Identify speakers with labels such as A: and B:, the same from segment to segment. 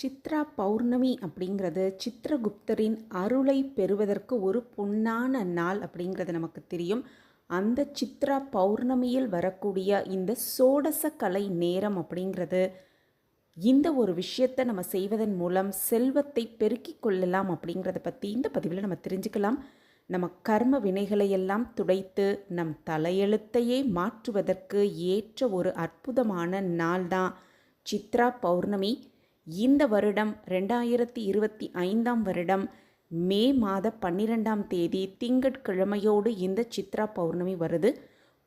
A: சித்ரா பௌர்ணமி அப்படிங்கிறது சித்திரகுப்தரின் அருளை பெறுவதற்கு ஒரு பொன்னான நாள் அப்படிங்கிறது நமக்கு தெரியும். அந்த சித்ரா பௌர்ணமியில் வரக்கூடிய இந்த சோடச கலை நேரம் அப்படிங்கிறது இந்த ஒரு விஷயத்தை நம்ம செய்வதன் மூலம் செல்வத்தை பெருக்கிக் கொள்ளலாம் அப்படிங்கிறத பற்றி இந்த பதிவில் நம்ம தெரிஞ்சுக்கலாம். நம்ம கர்ம வினைகளை எல்லாம் துடைத்து நம் தலையெழுத்தையே மாற்றுவதற்கு ஏற்ற ஒரு அற்புதமான நாள் தான் சித்ரா பௌர்ணமி. இந்த வருடம் ரெண்டாயிரத்தி இருபத்தி ஐந்தாம் வருடம் மே மாத பன்னிரெண்டாம் தேதி திங்கட்கிழமையோடு இந்த சித்ரா பௌர்ணமி வருது.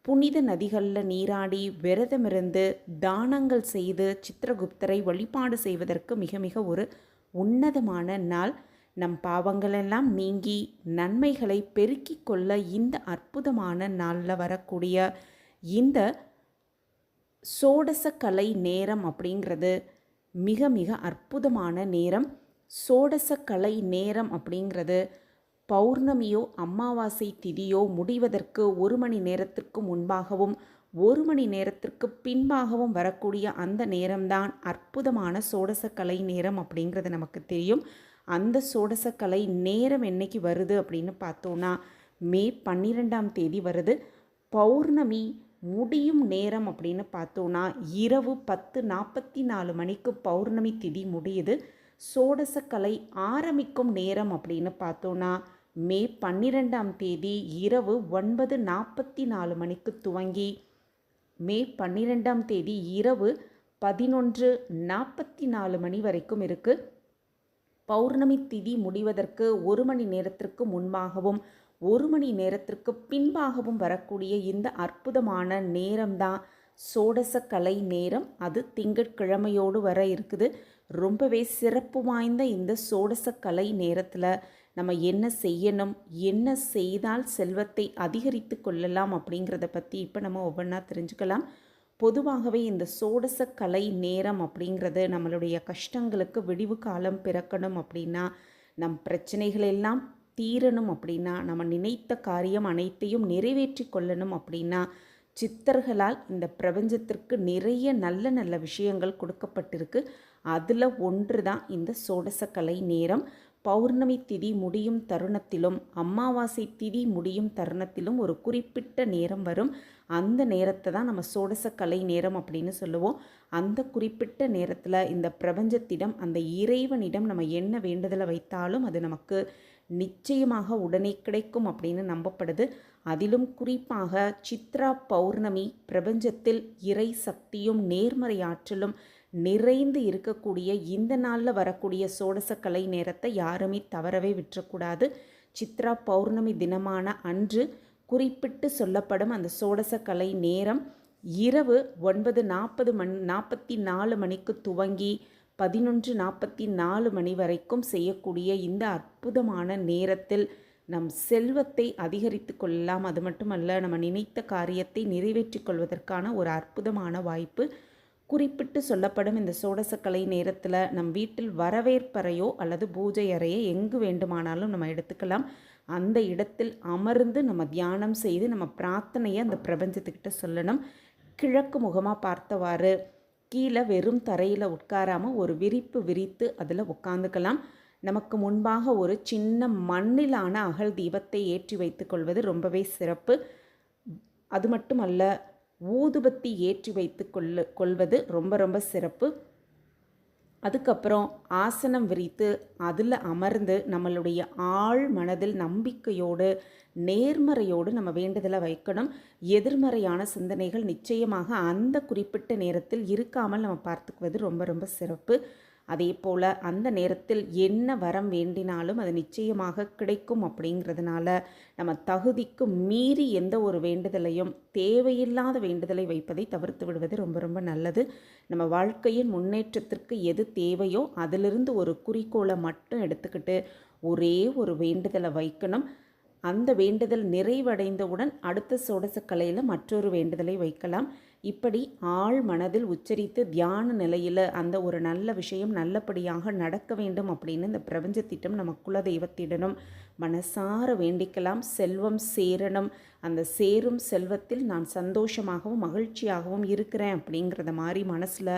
A: புனித நதிகளில் நீராடி விரதமிருந்து தானங்கள் செய்து சித்திரகுப்தரை வழிபாடு செய்வதற்கு மிக மிக ஒரு உன்னதமான நாள். நம் பாவங்களெல்லாம் நீங்கி நன்மைகளை பெருக்கிக் கொள்ள இந்த அற்புதமான நாளில் வரக்கூடிய இந்த சோடச கலை நேரம் அப்படிங்கிறது மிக மிக அற்புதமான நேரம். சோடச கலை நேரம் அப்படிங்கிறது பௌர்ணமியோ அமாவாசை திதியோ முடிவதற்கு ஒரு மணி நேரத்திற்கு முன்பாகவும் ஒரு மணி நேரத்திற்கு பின்பாகவும் வரக்கூடிய அந்த நேரம்தான் அற்புதமான சோடசக்கலை நேரம் அப்படிங்கிறது நமக்கு தெரியும். அந்த சோடசக்கலை நேரம் என்னைக்கு வருது அப்படின்னு பார்த்தோன்னா மே பன்னிரெண்டாம் தேதி வருது. பௌர்ணமி முடியும் நேரம் அப்படின்னு பார்த்தோன்னா இரவு பத்து நாற்பத்தி நாலு மணிக்கு பௌர்ணமி திதி முடியுது. சோடசக்கலை ஆரம்பிக்கும் நேரம் அப்படின்னு பார்த்தோன்னா மே பன்னிரெண்டாம் தேதி இரவு ஒன்பது நாற்பத்தி நாலு மணிக்கு துவங்கி மே பன்னிரெண்டாம் தேதி இரவு பதினொன்று நாற்பத்தி நாலு மணி வரைக்கும் இருக்குது பௌர்ணமி திதி முடிவதற்கு ஒரு மணி நேரத்திற்கு முன்பாகவும் ஒரு மணி நேரத்திற்கு பின்பாகவும் வரக்கூடிய இந்த அற்புதமான நேரம்தான் சோடச கலை நேரம். அது திங்கட்கிழமையோடு வர இருக்குது. ரொம்பவே சிறப்பு வாய்ந்த இந்த சோடச கலை நேரத்தில் நம்ம என்ன செய்யணும் என்ன செய்தால் செல்வத்தை அதிகரித்து கொள்ளலாம் அப்படிங்கிறத பற்றி இப்போ நம்ம ஒவ்வொன்றா தெரிஞ்சுக்கலாம். பொதுவாகவே இந்த சோடச கலை நேரம் அப்படிங்கிறது நம்மளுடைய கஷ்டங்களுக்கு விடிவு காலம் பிறக்கணும் அப்படின்னா நம் பிரச்சனைகள் எல்லாம் தீரணும் அப்படின்னா நம்ம நினைத்த காரியம் அனைத்தையும் நிறைவேற்றி கொள்ளணும் அப்படின்னா சித்தர்களால் இந்த பிரபஞ்சத்திற்கு நிறைய நல்ல நல்ல விஷயங்கள் கொடுக்கப்பட்டிருக்கு. அதில் ஒன்று தான் இந்த சோடசக்கலை நேரம். பௌர்ணமி திதி முடியும் தருணத்திலும் அமாவாசை திதி முடியும் தருணத்திலும் ஒரு குறிப்பிட்ட நேரம் வரும். அந்த நேரத்தை தான் நம்ம சோடசக்கலை நேரம் அப்படின்னு சொல்லுவோம். அந்த குறிப்பிட்ட நேரத்தில் இந்த பிரபஞ்சத்திடம் அந்த இறைவனிடம் நம்ம என்ன வேண்டுதலை வைத்தாலும் அது நமக்கு நிச்சயமாக உடனே கிடைக்கும் அப்படின்னு நம்பப்படுது. அதிலும் குறிப்பாக சித்ரா பௌர்ணமி பிரபஞ்சத்தில் இறை சக்தியும் நேர்மறை ஆற்றலும் நிறைந்து இருக்கக்கூடிய இந்த நாளில் வரக்கூடிய சோடசக்கலை நேரத்தை யாருமே தவறவே விட்டுறக்கூடாது. சித்ரா பௌர்ணமி தினமான அன்று குறிப்பிட்டு சொல்லப்படும் அந்த சோடசக்கலை நேரம் இரவு ஒன்பது நாற்பது மணி நாற்பத்தி நாலு மணிக்கு துவங்கி பதினொன்று நாற்பத்தி நாலு மணி வரைக்கும் செய்யக்கூடிய இந்த அற்புதமான நேரத்தில் நம் செல்வத்தை அதிகரித்து கொள்ளலாம். அது மட்டுமல்ல நம்ம நினைத்த காரியத்தை நிறைவேற்றிக் கொள்வதற்கான ஒரு அற்புதமான வாய்ப்பு குறிப்பிட்டு சொல்லப்படும் இந்த சோடசக்கலை நேரத்தில் நம் வீட்டில் வரவேற்பறையோ அல்லது பூஜை அறையோ எங்கு வேண்டுமானாலும் நம்ம எடுத்துக்கலாம். அந்த இடத்தில் அமர்ந்து நம்ம தியானம் செய்து நம்ம பிரார்த்தனையை அந்த பிரபஞ்சத்துக்கிட்ட சொல்லணும். கிழக்கு முகமாக பார்த்தவாறு கீழே வெறும் தரையில் உட்காராமல் ஒரு விரிப்பு விரித்து அதில் உட்காந்துக்கலாம். நமக்கு முன்பாக ஒரு சின்ன மண்ணிலான அகல் தீபத்தை ஏற்றி வைத்துக்கொள்வது ரொம்பவே சிறப்பு. அது மட்டுமல்ல ஊதுபத்தி ஏற்றி வைத்து கொள்ள கொள்வது ரொம்ப ரொம்ப சிறப்பு. அதுக்கப்புறம் ஆசனம் விரித்து அதில் அமர்ந்து நம்மளுடைய ஆழ் மனதில் நம்பிக்கையோடு நேர்மறையோடு நம்ம வேண்டுதலை வைக்கணும். எதிர்மறையான சிந்தனைகள் நிச்சயமாக அந்த குறிப்பிட்ட நேரத்தில் இருக்காமல் நம்ம பார்த்துக்குவது ரொம்ப ரொம்ப சிறப்பு. அதே போல் அந்த நேரத்தில் என்ன வரம் வேண்டினாலும் அது நிச்சயமாக கிடைக்கும் அப்படிங்கிறதுனால நம்ம தகுதிக்கு மீறி எந்த ஒரு வேண்டுதலையும் தேவையில்லாத வேண்டுதலை வைப்பதை தவிர்த்து விடுவது ரொம்ப ரொம்ப நல்லது. நம்ம வாழ்க்கையின் முன்னேற்றத்திற்கு எது தேவையோ அதிலிருந்து ஒரு குறிக்கோளை மட்டும் எடுத்துக்கிட்டு ஒரே ஒரு வேண்டுதலை வைக்கணும். அந்த வேண்டுதல் நிறைவடைந்தவுடன் அடுத்த சோடசக்கலையில் மற்றொரு வேண்டுதலை வைக்கலாம். இப்படி ஆழ் மனதில் உச்சரித்து தியான நிலையில் அந்த ஒரு நல்ல விஷயம் நல்லபடியாக நடக்க வேண்டும் அப்படின்னு இந்த பிரபஞ்ச திட்டம் நம்ம குலதெய்வத்திடனும் மனசார வேண்டிக்கலாம். செல்வம் சேரணும். அந்த சேரும் செல்வத்தில் நான் சந்தோஷமாகவும் மகிழ்ச்சியாகவும் இருக்கிறேன் அப்படிங்கிறத மாதிரி மனசில்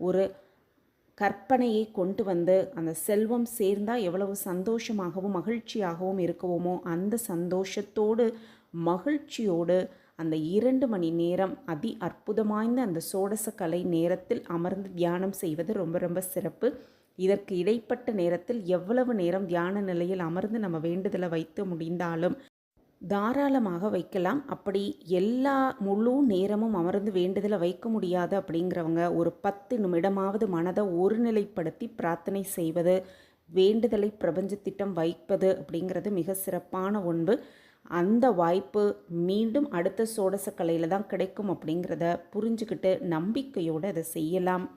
A: ஒரு கற்பனையை கொண்டு வந்து அந்த செல்வம் சேர்ந்தால் எவ்வளவு சந்தோஷமாகவும் மகிழ்ச்சியாகவும் இருக்குவோமோ அந்த சந்தோஷத்தோடு மகிழ்ச்சியோடு அந்த இரண்டு மணி நேரம் அதி அற்புதமாய்ந்த அந்த சோடச கலை நேரத்தில் அமர்ந்து தியானம் செய்வது ரொம்ப ரொம்ப சிறப்பு. இதற்கு இடைப்பட்ட நேரத்தில் எவ்வளவு நேரம் தியான நிலையில் அமர்ந்து நம்ம வேண்டுதலை வைத்து முடிந்தாலும் தாராளமாக வைக்கலாம். அப்படி எல்லா முழு நேரமும் அமர்ந்து வேண்டுதலை வைக்க முடியாது அப்படிங்கிறவங்க ஒரு பத்து நிமிடமாவது மனதை ஒருநிலைப்படுத்தி பிரார்த்தனை செய்வது வேண்டுதலை பிரபஞ்சத்திட்டம் வைப்பது அப்படிங்கிறது மிக சிறப்பான ஒன்று. அந்த வாய்ப்பு மீண்டும் அடுத்த சோடச கலையில் தான் கிடைக்கும் அப்படிங்கிறத புரிஞ்சுக்கிட்டு நம்பிக்கையோடு அதை செய்யலாம்.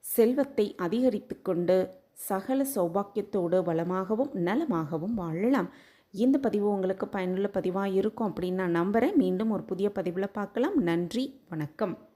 A: செல்வத்தை அதிகரித்து கொண்டு சகல சௌபாக்கியத்தோடு வளமாகவும் நலமாகவும் வாழலாம். இந்த பதிவு உங்களுக்கு பயனுள்ள பதிவாக இருக்கும் அப்படின்னு நான் நம்புகிறேன் மீண்டும் ஒரு புதிய பதிவில் பார்க்கலாம். நன்றி. வணக்கம்.